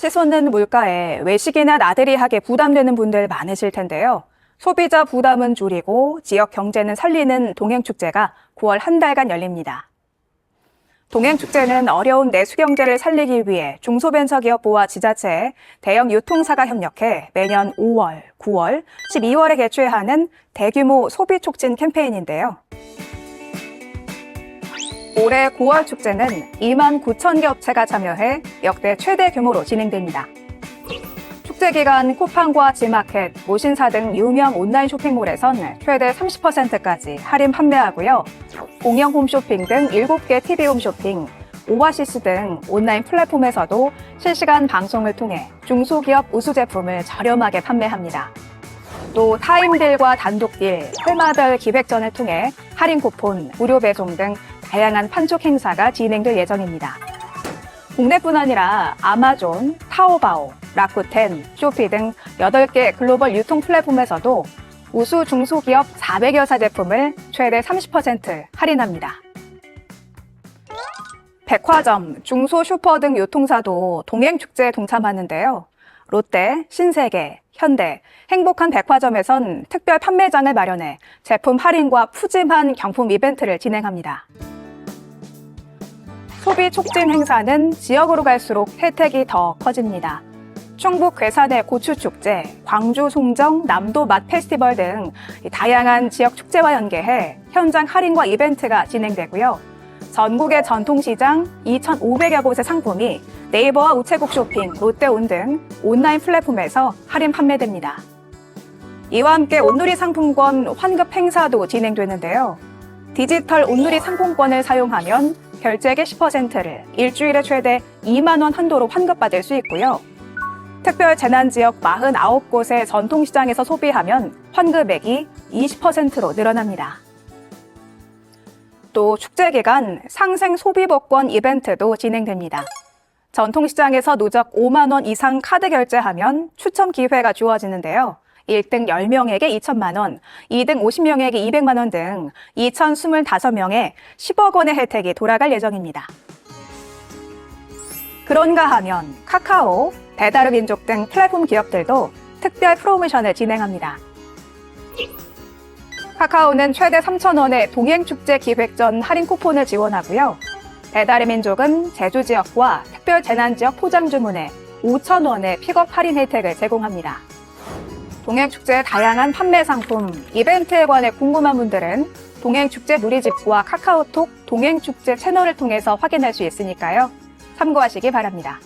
치솟는 물가에 외식이나 나들이 하기 부담되는 분들 많으실 텐데요. 소비자 부담은 줄이고 지역 경제는 살리는 동행축제가 9월 한 달간 열립니다. 동행축제는 어려운 내수 경제를 살리기 위해 중소벤처기업부와 지자체, 대형 유통사가 협력해 매년 5월, 9월, 12월에 개최하는 대규모 소비 촉진 캠페인인데요. 올해 9월 축제는 2만 9천 개 업체가 참여해 역대 최대 규모로 진행됩니다. 축제 기간 쿠팡과 지마켓, 모신사 등 유명 온라인 쇼핑몰에선 최대 30%까지 할인 판매하고요. 공영 홈쇼핑 등 7개 TV 홈쇼핑, 오아시스 등 온라인 플랫폼에서도 실시간 방송을 통해 중소기업 우수 제품을 저렴하게 판매합니다. 또 타임딜과 단독딜, 테마별 기획전을 통해 할인 쿠폰, 무료 배송 등 다양한 판촉 행사가 진행될 예정입니다. 국내뿐 아니라 아마존, 타오바오, 라쿠텐, 쇼피 등 8개 글로벌 유통 플랫폼에서도 우수 중소기업 400여사 제품을 최대 30% 할인합니다. 백화점, 중소 슈퍼 등 유통사도 동행축제에 동참하는데요. 롯데, 신세계, 현대, 행복한 백화점에선 특별 판매장을 마련해 제품 할인과 푸짐한 경품 이벤트를 진행합니다. 소비 촉진 행사는 지역으로 갈수록 혜택이 더 커집니다. 충북 괴산의 고추축제, 광주 송정 남도 맛 페스티벌 등 다양한 지역 축제와 연계해 현장 할인과 이벤트가 진행되고요. 전국의 전통시장 2,500여 곳의 상품이 네이버와 우체국 쇼핑, 롯데온 등 온라인 플랫폼에서 할인 판매됩니다. 이와 함께 온누리 상품권 환급 행사도 진행되는데요. 디지털 온누리 상품권을 사용하면 결제액의 10%를 일주일에 최대 2만 원 한도로 환급받을 수 있고요. 특별 재난 지역 49곳의 전통시장에서 소비하면 환급액이 20%로 늘어납니다. 또 축제 기간 상생 소비 복권 이벤트도 진행됩니다. 전통시장에서 누적 5만 원 이상 카드 결제하면 추첨 기회가 주어지는데요. 1등 10명에게 2천만 원, 2등 50명에게 200만 원 등 2,025명에 10억 원의 혜택이 돌아갈 예정입니다. 그런가 하면 카카오, 배달의 민족 등 플랫폼 기업들도 특별 프로모션을 진행합니다. 카카오는 최대 3,000원의 동행축제 기획전 할인 쿠폰을 지원하고요. 배달의 민족은 제주 지역과 특별 재난 지역 포장 주문에 5,000원의 픽업 할인 혜택을 제공합니다. 동행축제의 다양한 판매 상품, 이벤트에 관해 궁금한 분들은 동행축제 누리집과 카카오톡 동행축제 채널을 통해서 확인할 수 있으니까요. 참고하시기 바랍니다.